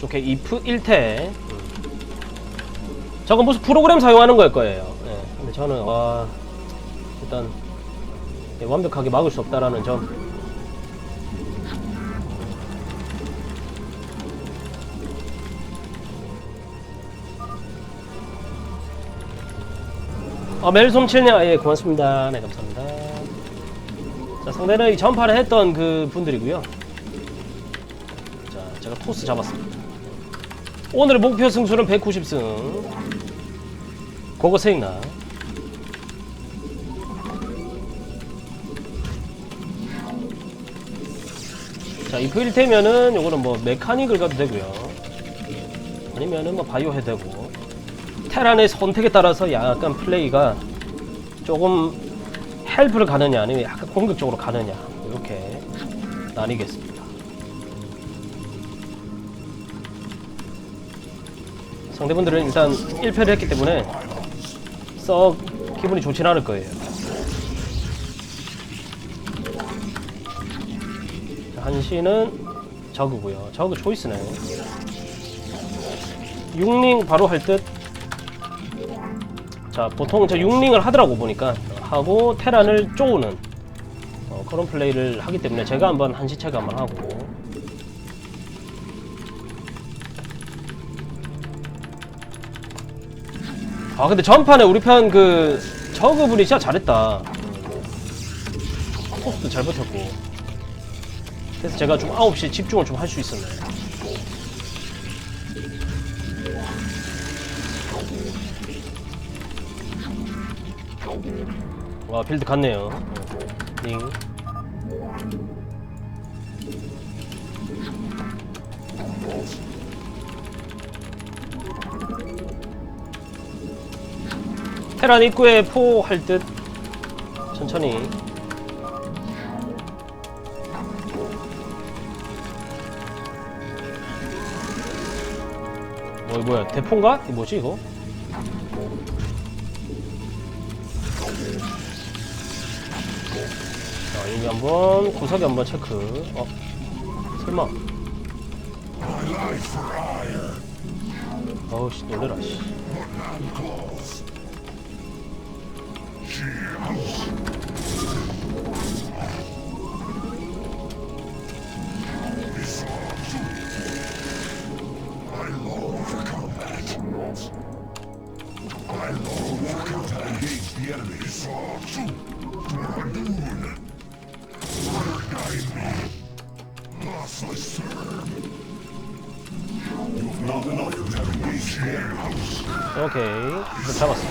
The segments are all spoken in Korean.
좋게 if 1태 저건 무슨 프로그램 사용하는 걸 거예요 예, 근데 저는 와 일단 예, 완벽하게 막을 수 없다라는 점 아, 멜솜칠님, 아, 예, 고맙습니다. 네, 감사합니다. 자, 상대는 이 전파를 했던 그 분들이고요. 자, 제가 토스 잡았습니다. 오늘의 목표 승수는 190승. 그거 세익나. 자, 이프 1태면은 요거는 뭐 메카닉을 가도 되고요. 아니면은 뭐 바이오 해도 되고. 테란의 선택에 따라서 약간 플레이가 조금 헬프를 가느냐 아니면 약간 공격적으로 가느냐 이렇게 나뉘겠습니다. 상대분들은 일단 1패를 했기 때문에 썩 기분이 좋진 않을 거예요. 한시는 저그고요. 저그 초이스네. 6링 바로 할 듯. 자 보통 저 6링을 하더라고 보니까 하고 테란을 쪼우는 어, 그런 플레이를 하기 때문에 제가 한번 한시체가 한번 하고 아 근데 전판에 우리 편 그 저그분이 진짜 잘했다. 포스도 잘 버텼고. 그래서 제가 좀 9시 집중을 좀 할 수 있었네. 와 빌드 갔네요. 링 테란 입구에 포할 듯 천천히 어 뭐야 대포인가? 이 뭐지 이거? 자, 여기 한번 구석에 한번 체크. 어, 설마. 어우 씨 놀래라 씨. 오케이. 잡았어.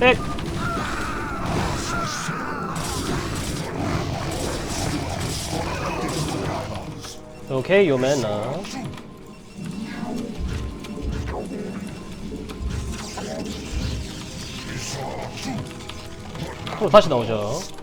백. 오케이, 요맨나. 또 다시 나오죠.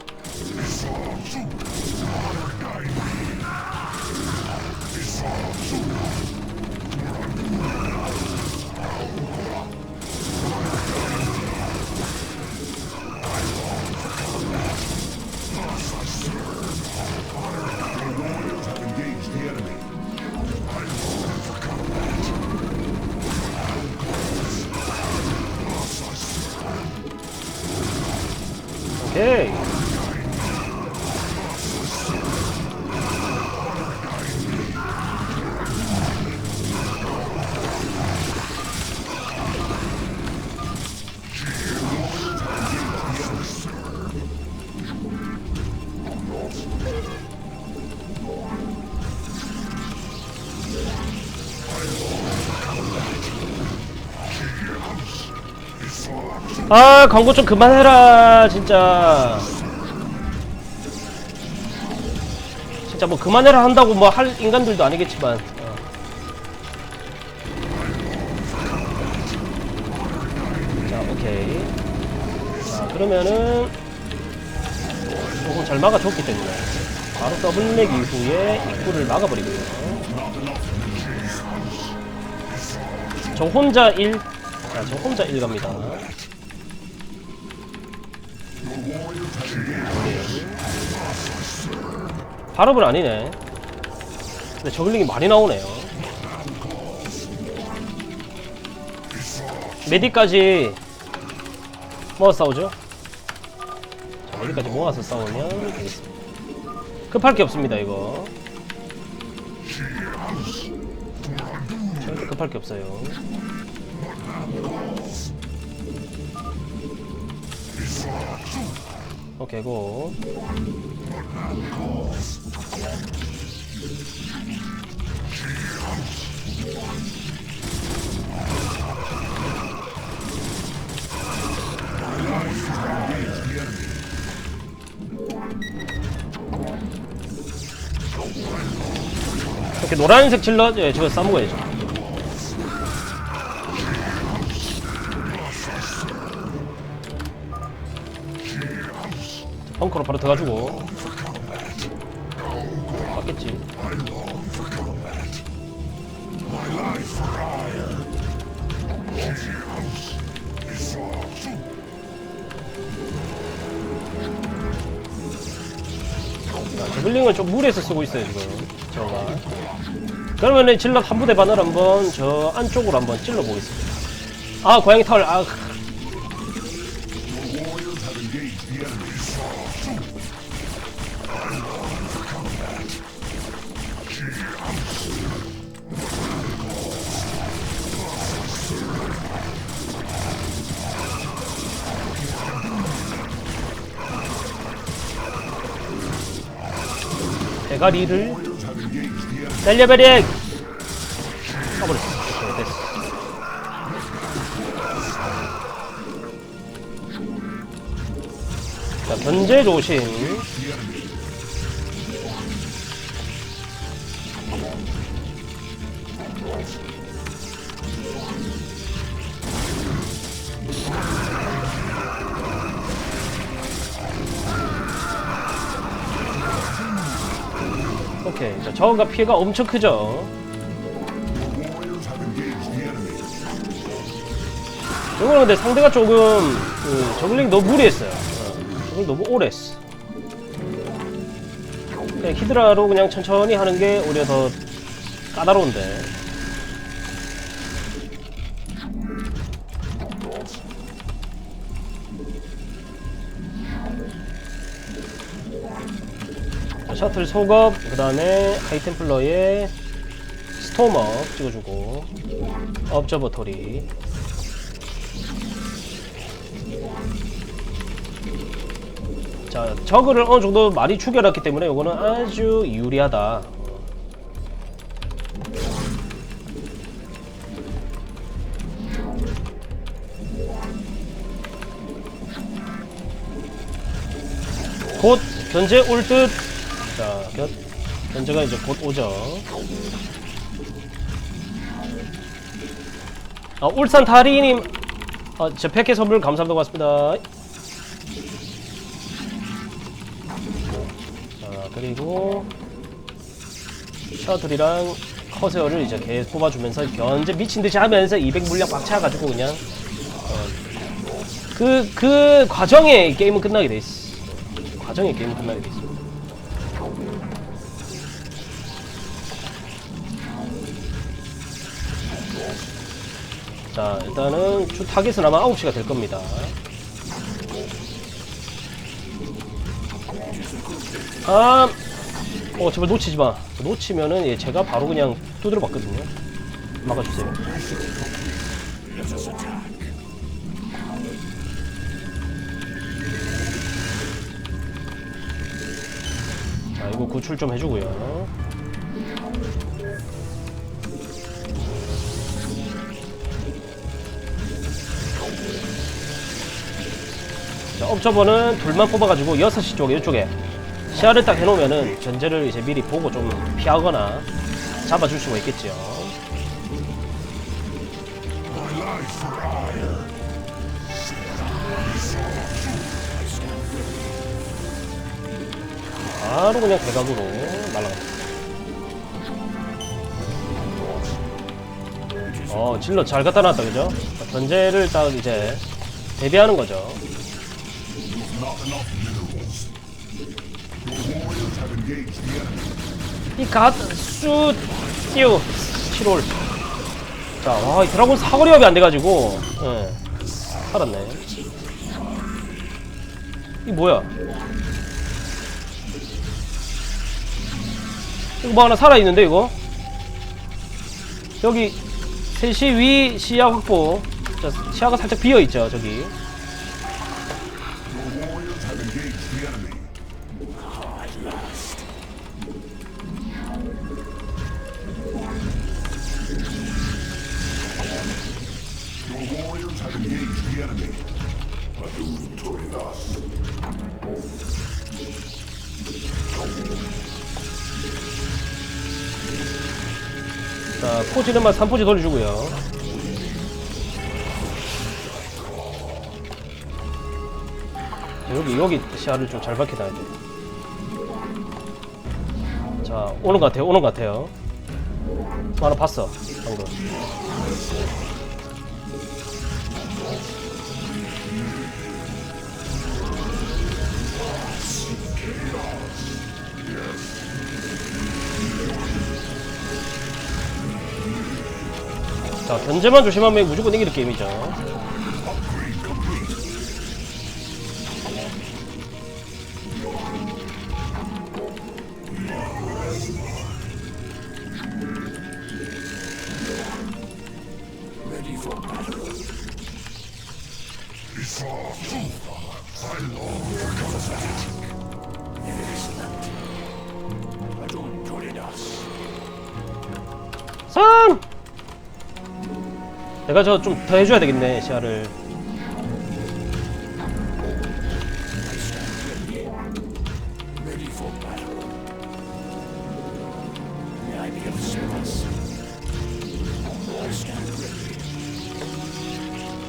아 광고 좀 그만해라 진짜. 진짜 뭐 그만해라 한다고 뭐 할 인간들도 아니겠지만. 어. 자 오케이. 자 그러면은 조금 잘 막아줬기 때문에 바로 더블렉 이후에 입구를 막아버리고요. 저 혼자 1 자, 저 혼자 1 갑니다 발업은 아니네. 근데 저글링이 많이 나오네요. 메디까지 모아 싸우죠. 자, 메디까지 모아서 싸우면 되겠습니다. 급할 게 없습니다, 이거. 절대 급할 게 없어요. 오케이, 고. 이렇게 노란색 질러, 예, 저거 싸먹어야죠. 바로 들어가주고. 맞겠지. 자, 저글링을 좀 무리해서 쓰고 있어요, 지금. 저가. 그러면은 질럿 한 부대 반을 한번 저 안쪽으로 한번 찔러 보겠습니다. 아, 고양이 털. 아, 대가리를 날려버려! 까버렸어. 오케이, 됐어. 자, 견제 조심. 오케이. 자, 저거가 피해가 엄청 크죠. 이거는 근데 상대가 조금 그 저글링 너무 무리했어요. 어, 저글 너무 오래 했어. 그냥 히드라로 그냥 천천히 하는 게 오히려 더 까다로운데. 자, 셔틀 속업, 그 다음에 하이템플러의 스톰업 찍어주고, 업저버터리. 자, 저그를 어느 정도 많이 죽여놨기 때문에 이거는 아주 유리하다. 곧 견제 올 듯. 자, 견, 견제가 이제 곧 오죠. 아, 울산 다리님, 아, 제 패키 선물 감사합니다. 고맙습니다. 그리고 셔틀이랑 커세어를 이제 계속 뽑아주면서 견제 미친 듯이 하면서 200 물량 꽉 차가지고 그냥 그, 그 과정에 게임은 끝나게 돼 있어. 과정에 게임은 끝나게 돼 있어. 자, 일단은 주 타겟은 아마 9시가 될 겁니다. 아, 어, 제발 놓치지 마. 놓치면은 예, 제가 바로 그냥 두드려 봤거든요. 막아주세요. 자, 이거 구출 좀 해주고요. 자, 업저버는 둘만 뽑아가지고 6시 쪽에 이쪽에 시야를 딱 해놓으면은 견제를 이제 미리 보고 좀 피하거나 잡아줄 수가 있겠죠. 바로 그냥 대각으로 날아갑니다. 어, 질러 잘 갖다 놨다, 그죠? 견제를 딱 이제 대비하는 거죠. 이 갓, 수, 띄우, 7월. 자, 와, 이 드라곤 사거리 업이 안 돼가지고, 예. 살았네. 이 뭐야? 이거 뭐 하나 살아있는데, 이거? 여기, 3시 위 시야 확보. 자, 시야가 살짝 비어있죠, 저기. 자, 포지는만 3포지 돌려주고요. 여기, 여기 시야를 좀 잘 밝혀놔야 돼. 자, 오는 것 같아요, 오는 것 같아요. 뭐 하나 봤어, 방금. 자, 견제만 조심하면 무조건 이기는 게임이죠. 내가 저 좀 더 해줘야 되겠네, 시야를.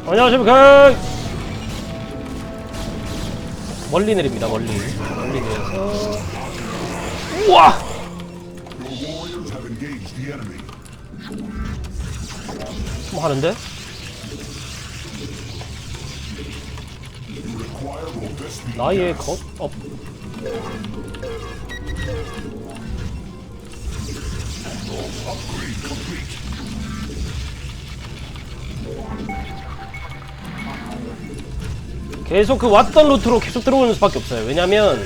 안녕하십니까! 멀리 내립니다, 멀리. 멀리 내려서. 우와! 뭐 하는데? 나의 gas. 것, 업. Upgrade complete. 계속 그 왔던 루트로 계속 들어오는 수밖에 없어요. 왜냐면,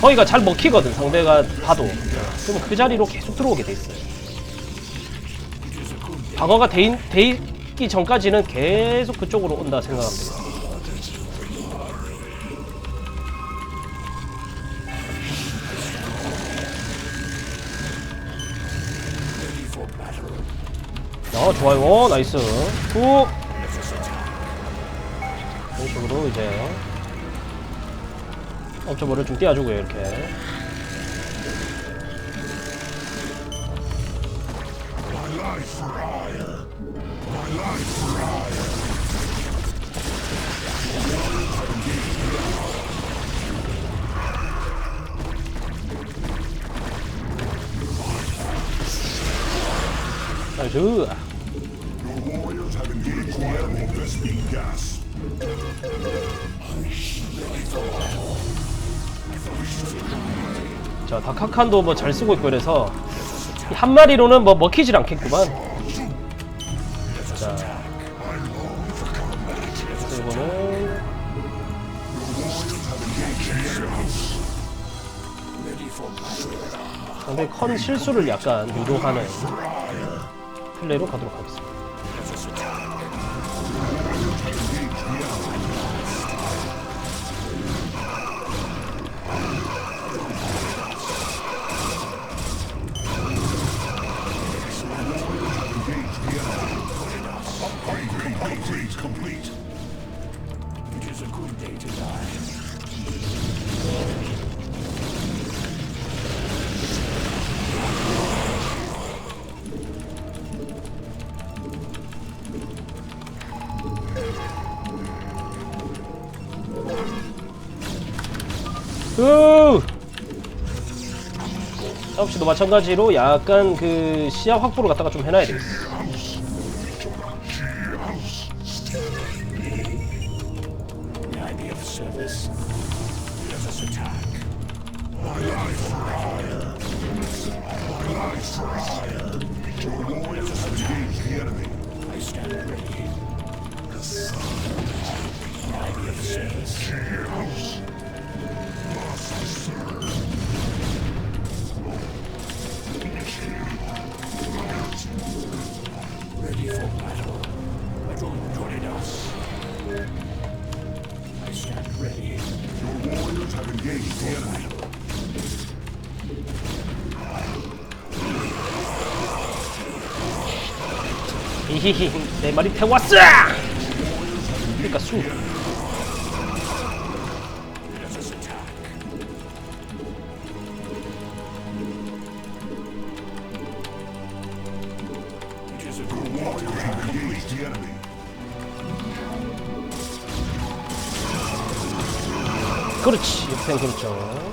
거기가 잘 먹히거든, 상대가 봐도. 그러면 그 자리로 계속 들어오게 돼 있어요. 방어가 돼, 있- 돼 있기 전까지는 계속 그쪽으로 온다 battle. 어, 좋아요. 어, 나이스. 후. 이런 식으로 이제 업저버를 좀 띄워주고요, 이렇게. 자, 다카칸도 뭐 잘 쓰고 있고 이래서 이 한 마리로는 뭐 먹히질 않겠구만. 자, 이거는. 상당히 컨 실수를 약간 유도하는 플레이로 가도록 하겠습니다. 9시도 마찬가지로 약간 그 시야 확보를 갖다가 좀 해놔야 되겠어. 히히히 내 말이 태웠어! 그러니까 수. 그렇지 옆엔 그렇죠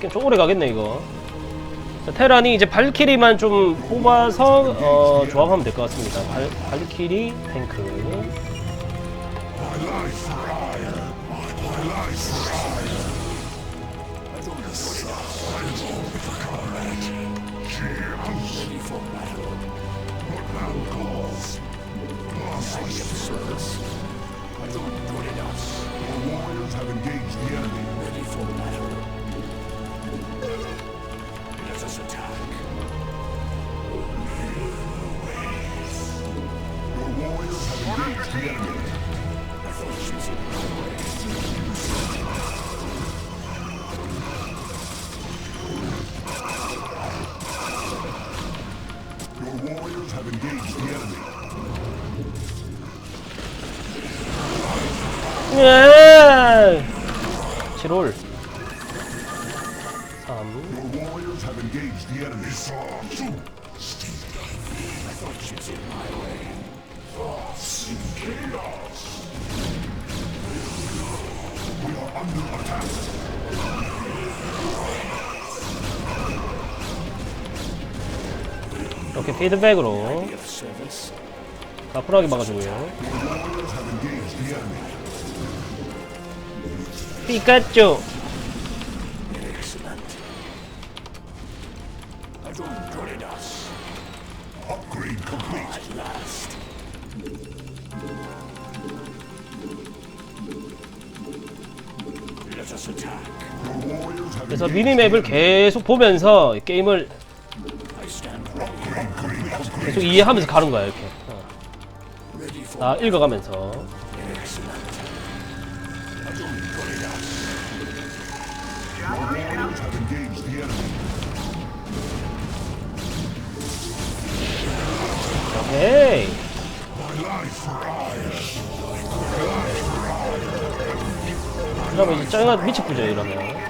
꽤좀 오래 가겠네 이거 자, 테란이 이제 발키리만 좀 뽑아서 어, 조합하면 될 것 같습니다. 발, 발키리 탱크 have engaged the enemy. I thought was in my way. We are under attack. 이렇게 피드백으로. 가뿐하게 막아주고요. 피카츄 Adon Doridas. Upgrade complete. At last. Let us attack. Your warriors have 그래서 미니맵을 계속 보면서 게임을 I stand ready. Upgrade complete. 계속 이해하면서 가는 거야 이렇게 어. Ready for 아 읽어가면서 오케이. 그러면 이제 짱가 미치쁘죠 이러면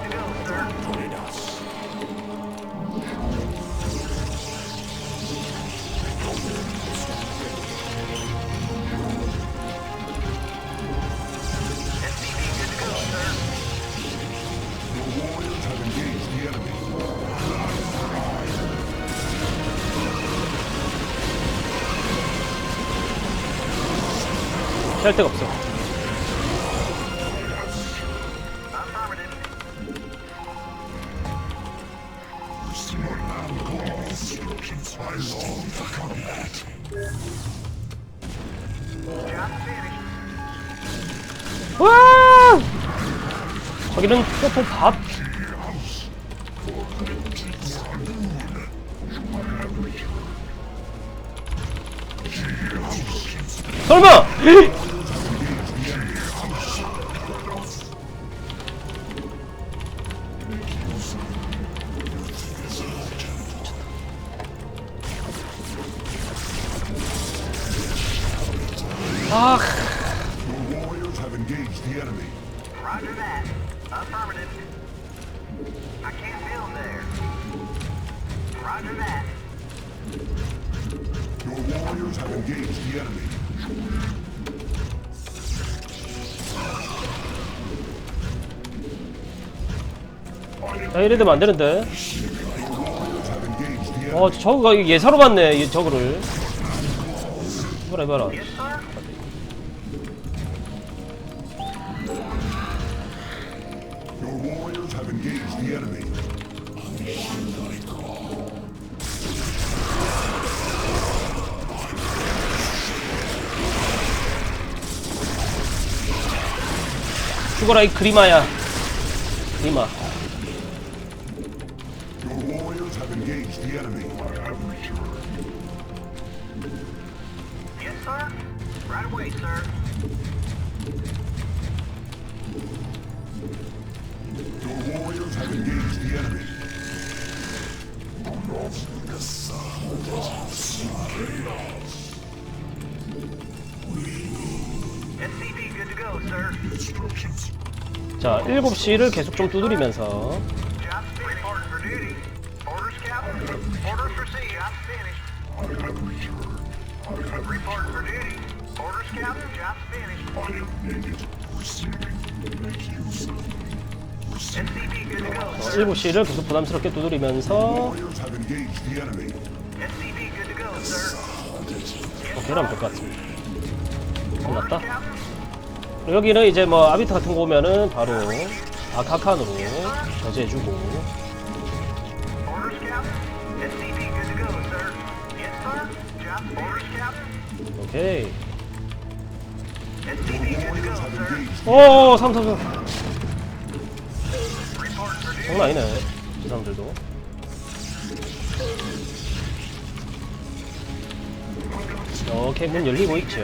피할 데가 없어. 와! 저기는 포포 밥. 설마 이래되면 안 되는데. 어, 저거가 예사로 봤네, 이 저거를. 이봐라, 이봐라. 죽어라 이 그리마야 그리마 enemy. Yes, sir. Right away, sir. Your warriors have engaged the enemy. SCP good to go, sir. Instructions. 자 7시를 계속 좀 두드리면서 Orders received. Job finished. Report for duty. Orders, Captain. Job finished. I have needed. Receiving. Make use of. SCP good to go, 어, sir. 7시를 계속 부담스럽게 두드리면서 Warriors have engaged the enemy. SCP good to go, sir. 어, 계란 될것 같습니다 Orders, 끝났다 여기는 이제 뭐 아비터 같은 거 오면은 바로 아카칸으로 저지해주고 Orders, Captain. SCP good to go, sir. Yes, sir. Job orders, Captain. 오케이 SCP good to go, sir. 오 3, 3, 3 Report for duty. 장난 아니네 이 사람들도 이렇게 문 열리고 있죠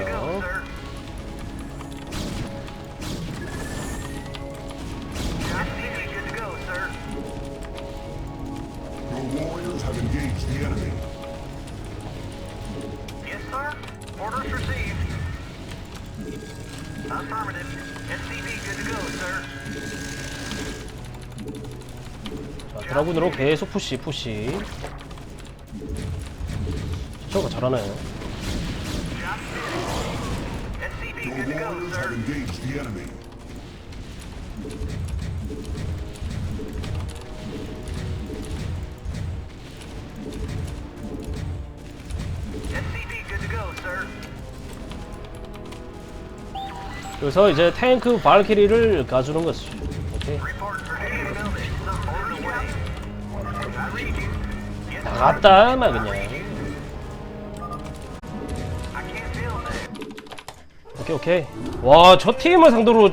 드라군으로 계속 푸시 푸시 저거 sir. 그래서 이제 탱크 발키리를 가주는 것이죠 오케이 갔다 막 그냥. 오케이 오케이 와 저 팀을 상대로